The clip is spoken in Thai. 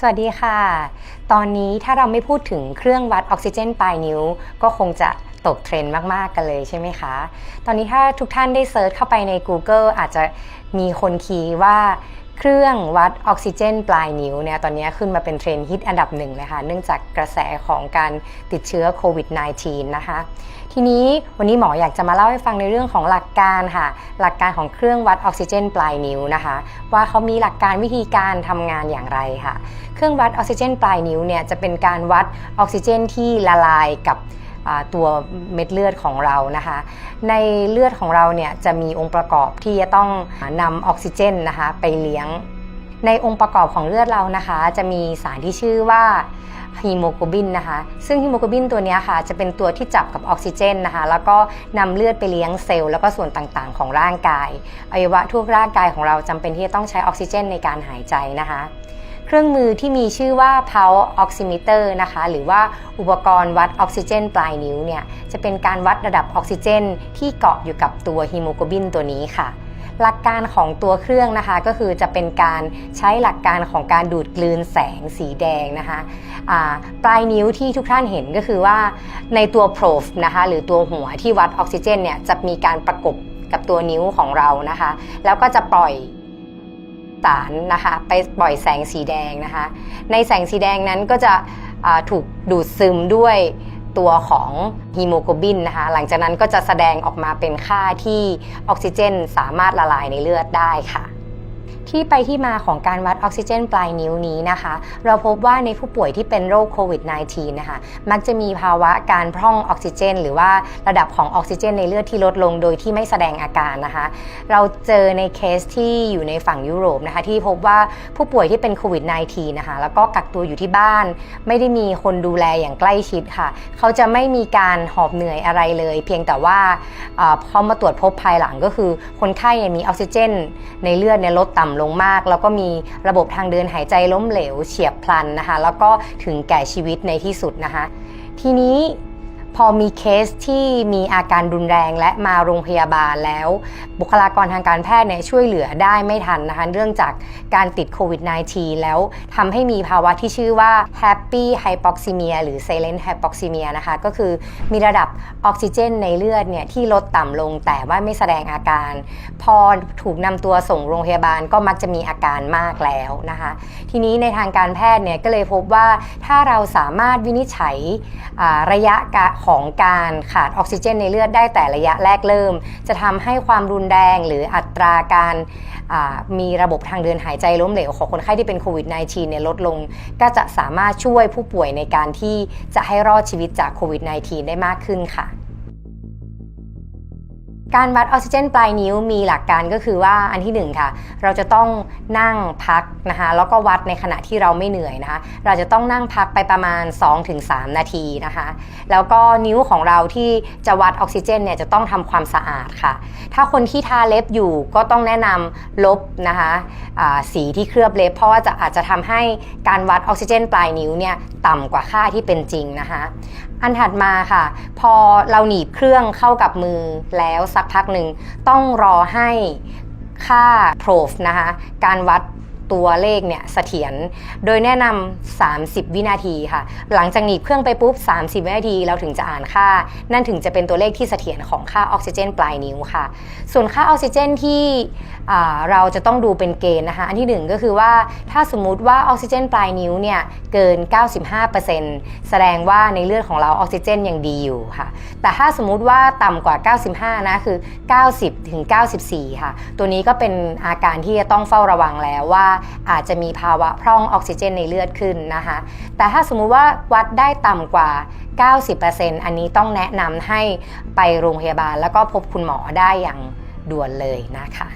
สวัสดีค่ะ ตอนนี้ถ้าเราไม่พูดถึงเครื่องวัดออกซิเจนปลายนิ้ว ก็คงจะตกเทรนด์มาก ๆ กันเลยใช่ไหมคะ ตอนนี้ถ้าทุกท่านได้เซิร์ชเข้าไปใน Google อาจจะมีคนคีย์ว่า เครื่องวัดออกซิเจนปลายนิ้วเนี่ยตอนนี้ขึ้นมาเป็นเทรนด์ฮิตอันดับหนึ่งเลยค่ะเนื่องจากกระแสของการติดเชื้อโควิด -19 นะคะ ทีนี้วันนี้หมออยากจะมาเล่าให้ฟังในเรื่องของหลักการค่ะ หลักการของเครื่องวัดออกซิเจนปลายนิ้วนะคะ ว่าเขามีหลักการวิธีการทำงานอย่างไรค่ะ เครื่องวัดออกซิเจนปลายนิ้วเนี่ยจะเป็นการวัดออกซิเจนที่ละลายกับ ตัวเม็ดเลือดของเรานะคะ ในเลือดของเราเนี่ยจะมีองค์ประกอบที่จะต้องนำออกซิเจนนะคะไปเลี้ยง ในองค์ประกอบของเลือดเรานะคะ จะมีสารที่ชื่อว่าฮีโมโกลบินนะคะ ซึ่งฮีโมโกลบินตัวนี้ค่ะจะเป็นตัวที่จับกับออกซิเจนนะคะ แล้วก็นำเลือดไปเลี้ยงเซลล์แล้วก็ส่วนต่างๆ ของร่างกายอวัยวะทั่วร่างกายของเราจำเป็นที่จะต้องใช้ออกซิเจนในการหายใจนะคะ เครื่องมือที่มีชื่อว่า power oximeter นะคะ หรือว่าอุปกรณ์วัดออกซิเจน ปลายนิ้วเนี่ยจะเป็นการวัดระดับออกซิเจน ที่เกาะอยู่กับตัวฮีโมโกลบินตัวนี้ค่ะหลักการของตัวเครื่องนะคะก็คือจะเป็นการใช้หลักการของการดูดกลืนแสงสีแดงนะคะปลายนิ้วที่ทุกท่านเห็นก็คือว่าในตัวโปรฟนะคะหรือตัวหัวที่วัดออกซิเจนเนี่ยจะมีการประกบกับตัวนิ้วของเรานะคะ แล้วก็จะปล่อย สารนะคะไปปล่อยแสงสีแดงนะคะ ในแสงสีแดงนั้นก็จะถูกดูดซึมด้วยตัวของฮีโมโกลบินนะคะ หลังจากนั้นก็จะแสดงออกมาเป็นค่าที่ออกซิเจนสามารถละลายในเลือดได้ค่ะ ที่ไปที่มาของการวัดออกซิเจนปลายนิ้วนี้นะคะ เราพบว่าในผู้ป่วยที่เป็นโรคโควิด -19 นะคะ มักจะมีภาวะการพร่องออกซิเจน หรือว่าระดับของออกซิเจน ในเลือดที่ลดลงโดยที่ไม่แสดงอาการนะคะ เราเจอในเคสที่อยู่ในฝั่งยุโรปนะคะ ที่พบว่าผู้ป่วยที่เป็นโควิด -19 นะคะ แล้วก็กักตัวอยู่ที่บ้าน ไม่ได้มีคนดูแลอย่างใกล้ชิดค่ะ เขาจะไม่มีการหอบเหนื่อยอะไรเลย เพียงแต่ว่าเอ่อพอมาตรวจพบภายหลังก็คือ คนไข้มีออกซิเจน ในเลือดเนี่ยลดต่ำลงมาก แล้วก็มีระบบทางเดินหายใจล้มเหลว เฉียบพลันนะคะ แล้วก็ถึงแก่ชีวิตในที่สุดนะคะ ทีนี้ พอมีเคสที่มีอาการรุนแรงและมาโรงพยาบาลแล้ว บุคลากรทางการแพทย์เนี่ยช่วยเหลือได้ไม่ทันนะคะเรื่องจากการติดโควิด -19 แล้วทำให้มีภาวะที่ชื่อว่า happy hypoxemia หรือ silent hypoxemia นะคะ ก็คือมีระดับออกซิเจนในเลือดเนี่ยที่ลดต่ำลงแต่ว่าไม่แสดงอาการ พอถูกนำตัวส่งโรงพยาบาลก็มักจะมีอาการมากแล้วนะคะ ทีนี้ในทางการแพทย์เนี่ยก็เลยพบว่าถ้าเราสามารถวินิจฉัยระยะกะของการขาดออกซิเจนในเลือดได้แต่ระยะแรกเริ่ม จะทำให้ความรุนแรงหรืออัตราการมีระบบทางเดินหายใจล้มเหลวของคนไข้ที่เป็นโควิด -19 เนี่ยลดลง ก็จะสามารถช่วยผู้ป่วยในการที่จะให้รอดชีวิตจากโควิด -19 ได้มากขึ้นค่ะ การวัดออกซิเจนปลายนิ้วมีหลักการก็คือว่าอันที่หนึ่งค่ะ เราจะต้องนั่งพักนะคะแล้วก็วัดในขณะที่เราไม่เหนื่อยนะคะเราจะต้องนั่งพักไปประมาณ 2-3 นาทีนะคะแล้วก็นิ้วของเราที่จะวัดออกซิเจนเนี่ยจะต้องทำความสะอาดค่ะ ถ้าคนที่ทาเล็บอยู่ก็ต้องแนะนำลบนะคะสีที่เคลือบเล็บ เพราะว่าจะอาจจะทำให้การวัดออกซิเจนปลายนิ้วเนี่ยต่ำกว่าค่าที่เป็นจริงนะคะอันถัดมาค่ะ พอเราหนีบเครื่องเข้ากับมือแล้วสักพักหนึ่งต้องรอให้ค่า proof นะคะ การวัด ตัวเลขเนี่ยเสถียร โดยแนะนำ30 วินาทีค่ะ หลังจากหนีบเครื่องไปปุ๊บ 30 วินาทีเราถึงจะอ่านค่า นั่นถึงจะเป็นตัวเลขที่เสถียรของค่าออกซิเจน ปลายนิ้วค่ะ ส่วนค่าออกซิเจนที่เราจะต้องดูเป็นเกณฑ์นะคะ อันที่หนึ่งก็คือว่าถ้าสมมุติว่าออกซิเจน ปลายนิ้วเนี่ยเกิน 95%แสดงว่าในเลือดของเราออกซิเจนยังดีอยู่ค่ะ แต่ถ้าสมมุติว่าต่ำกว่า 95 นะคือ 90ถึง94 ค่ะ ตัวนี้ก็เป็นอาการที่จะต้องเฝ้าระวังแล้วว่าอาจจะมีภาวะพร่องออกซิเจนในเลือดขึ้นนะคะ แต่ถ้าสมมุติว่าวัดได้ต่ำกว่า 90%อันนี้ต้องแนะนำให้ไปโรงพยาบาลแล้วก็พบคุณหมอได้อย่างด่วนเลยนะคะ